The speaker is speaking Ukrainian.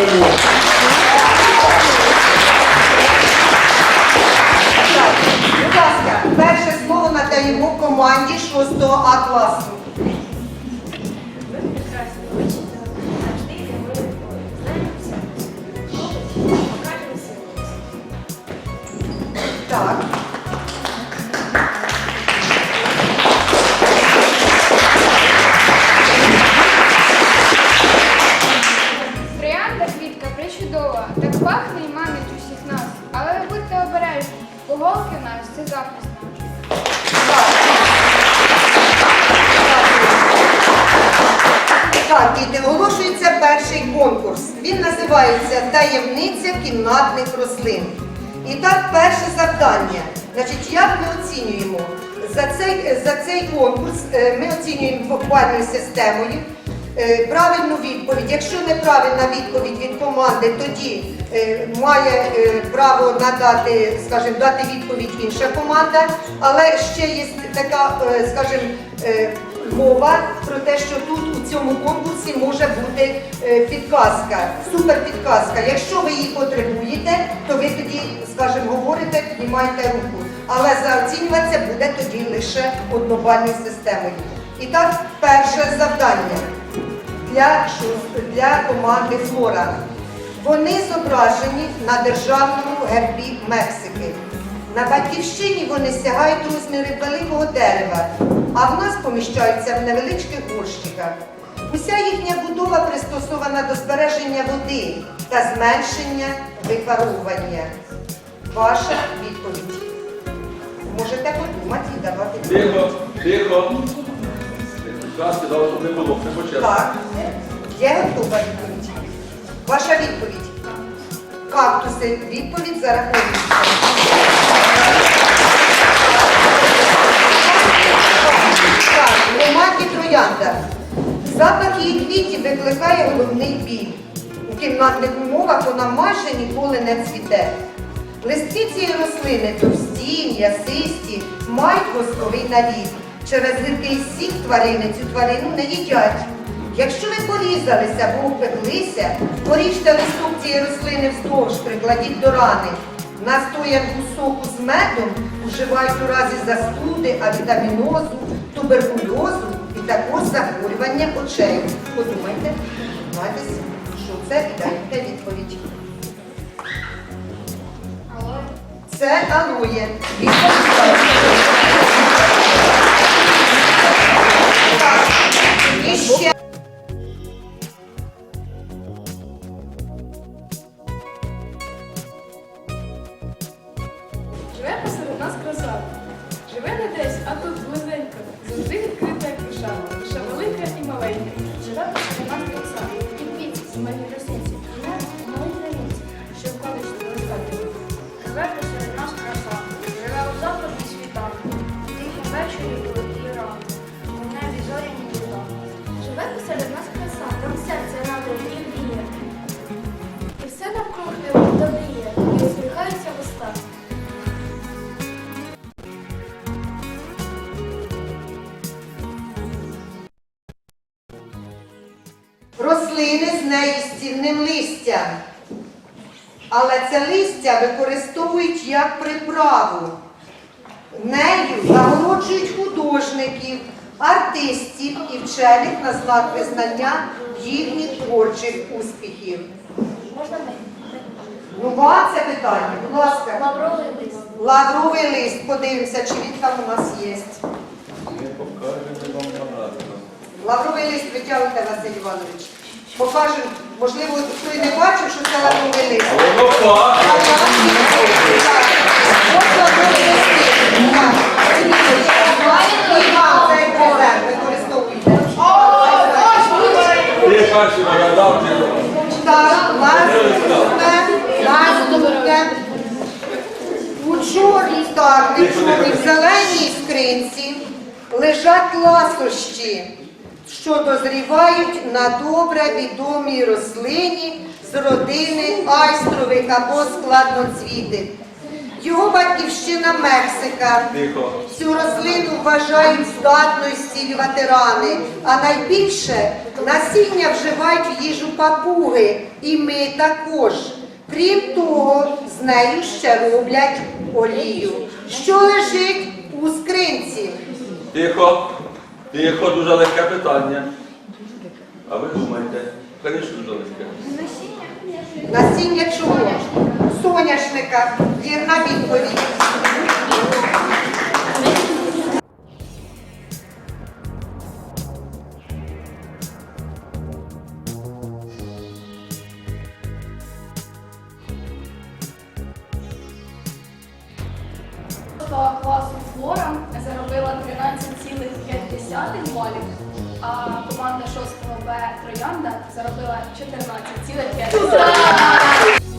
перемоги. Будь ласка, перше слово надаємо команді 6-го А-класу. Обережні, поголки в нас це наш. Так, діти, оголошується перший конкурс. Він називається Таємниця кімнатних рослин. І так, перше завдання. Значить, як ми оцінюємо? За цей, за цей конкурс е, ми оцінюємо буквальною системою. Е, Правильну відповідь. Якщо неправильна відповідь від команди, тоді е, має е, право надати, скажімо, дати відповідь інша команда. Але ще є така, скажімо, мова про те, що тут у цьому конкурсі може бути підказка, супер підказка. Якщо ви її потребуєте, то ви тоді, скажімо, говорите, піднімаєте руку. Але заоцінюватися буде тоді лише однобальною системою. І так, перше завдання для, для команди Флора. Вони зображені на державному гербі Мексики. На батьківщині вони сягають розміри великого дерева, а в нас поміщаються в невеличких горщиках. Уся їхня будова пристосована до збереження води та зменшення випаровування. Ваша відповідь. Можете подумати і давати. Тихо, тихо. Час сказав, щоб не було, не почесно. Так. Є готова відповідь? Ваша відповідь. Кактуси. Відповідь зараховується. Так, Ломакі троянда. Запах її квітів викликає головний біль. У кімнатних умовах вона майже ніколи не цвіте. Листки цієї рослини товсті, м'ясисті, мають восковий наліт. Через гіркий сік тварини цю тварину не їдять. Якщо ви порізалися або впеклися, поріжте листок цієї рослини вздовж, прикладіть до рани. Настоянку соку з медом вживають у разі застуди, авітамінозу, туберкульозу і також захворювання очей. Подумайте, дізнайтесь, що це і даєте відповідь. Це алоє. Відповідь. І рослини з неїстівним листям. Але це листя використовують як приправу. Нею нагороджують художників, артистів і вчених на знак визнання їхніх творчих успіхів. Можна? Ну, вам це питання, будь ласка. Лавровий лист. Лавровий лист, подивимося, чи він там у нас є. Ми покажемо вам нагадку. Лавровий лист витягуйте, Василь Іванович. Покажемо, можливо, хто і не бачив, що це лавровий лист. Так. Наступне. У чорній, так, не в чорній, в зеленій скринці лежать ласощі, що дозрівають на добре відомій рослині з родини айстрових або складноцвітих. Його батьківщина Мексика. Цю рослину вважають здатною зцілювати рани, а найбільше насіння вживають в їжу папуги, і ми також. Крім того, з нею ще роблять олію, що лежить у скринці. Тихо. Тихо, дуже легке питання. А ви думаєте? Звісно, дуже легке. Насіння чого? Соняшника. Вірна відповідь. Шостого класу Флора заробила 13,5 балів, а команда 6 Б Троянда заробила 14,5.